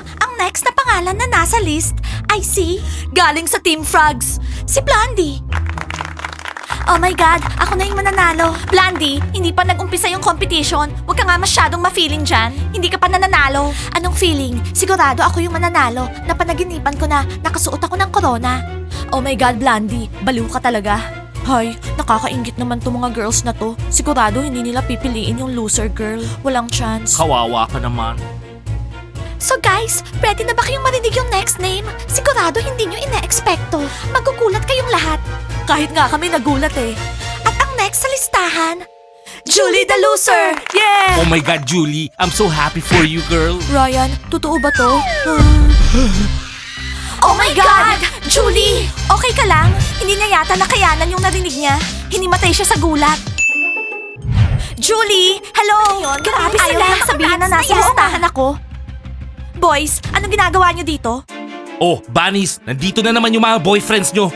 Ang next na pangalan na nasa list ay si... Galing sa Team Frogs, si Blondie. Oh my God, ako na yung mananalo. Blondie, hindi pa nag-umpisa yung competition. Huwag ka nga masyadong ma-feeling dyan. Hindi ka pa nananalo. Anong feeling? Sigurado ako yung mananalo. Napanaginipan ko na nakasuot ako ng corona. Oh my God, Blondie, baliw ka talaga. Hay, nakakaingit naman tong mga girls na to. Sigurado hindi nila pipiliin yung loser girl. Walang chance. Kawawa ka naman. So guys, ready na ba kayong marinig yung next name? Sigurado hindi nyo ina-expecto. Magugulat kayong lahat. Kahit nga kami nagulat eh. At ang next sa listahan, Julie the Loser! Yeah! Oh my God, Julie. I'm so happy for you, girl. Ryan, totoo ba to? oh my God! Julie! Okay ka lang? Hindi niya yata nakayanan yung narinig niya. Hinimatay siya sa gulat. Julie! Hello! Grabe Ayaw sila! Sabihin na nasa listahan ako. Boys, anong ginagawa niyo dito? Oh, Bunnies, nandito na naman yung mga boyfriends nyo.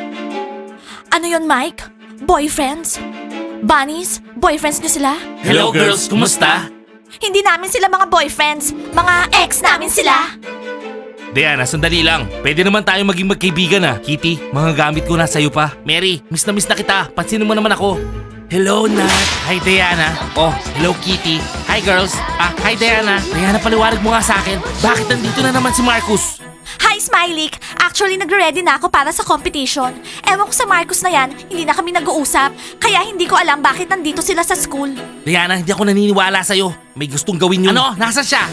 Ano yon Mike? Boyfriends? Bunnies? Boyfriends niyo sila? Hello, girls. Kumusta? Hindi namin sila mga boyfriends. Mga ex namin sila. Diana, sandali lang. Pwede naman tayo maging magkaibigan ah. Kitty, mga gamit ko na sa'yo pa. Mary, miss na miss na kita. Pansinin mo naman ako. Hello, Nat. Hi, Diana. Oh, hello, Kitty. Hi, girls. Ah, hi, Diana. Diana, paliwanag mo nga sa akin. Bakit nandito na naman si Marcus? Hi, Smiley! Actually, nagre-ready na ako para sa competition. Ewan ko sa Marcus na yan, hindi na kami nag-uusap. Kaya hindi ko alam bakit nandito sila sa school. Diana, hindi ako naniniwala sa'yo. May gustong gawin yun. Ano? Nasaan siya?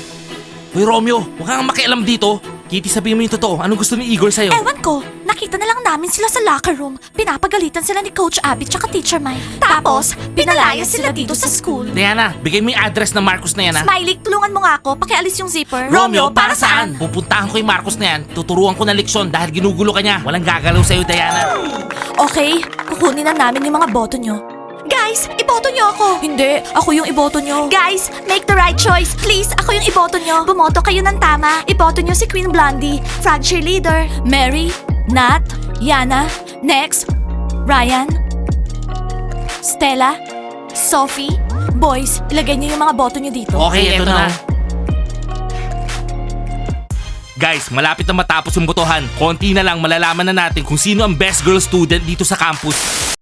Hoy, Romeo, huwag kang makialam dito. Kitty, sabihin mo yung totoo. Anong gusto ni Igor sa'yo? Ewan ko, nakita na lang namin sila sa locker room. Pinapagalitan sila ni Coach Abby tsaka Teacher Mike. Tapos, pinalayas sila dito sa school. Diana, bigay mo yung address ng Marcus na yan, ha? Smiley, tulungan mo nga ako, pakialis yung zipper. Romeo, para saan? Pupuntahan ko yung Marcos na yan. Tuturuan ko ng leksyon dahil ginugulo ka niya. Walang gagalaw sa'yo, Diana. Okay, kukunin na namin yung mga boto nyo. Guys, iboto nyo ako! Hindi, ako yung iboto nyo. Guys, make the right choice. Please, ako yung iboto nyo. Bumoto kayo ng tama. Iboto nyo si Queen Blondie, Frog Cheerleader, Mary, Nat, Yana, Next, Ryan, Stella, Sophie. Boys, ilagay nyo yung mga boto nyo dito. Okay, eto na. Guys, malapit na matapos yung botohan. Konti na lang malalaman na natin kung sino ang best girl student dito sa campus.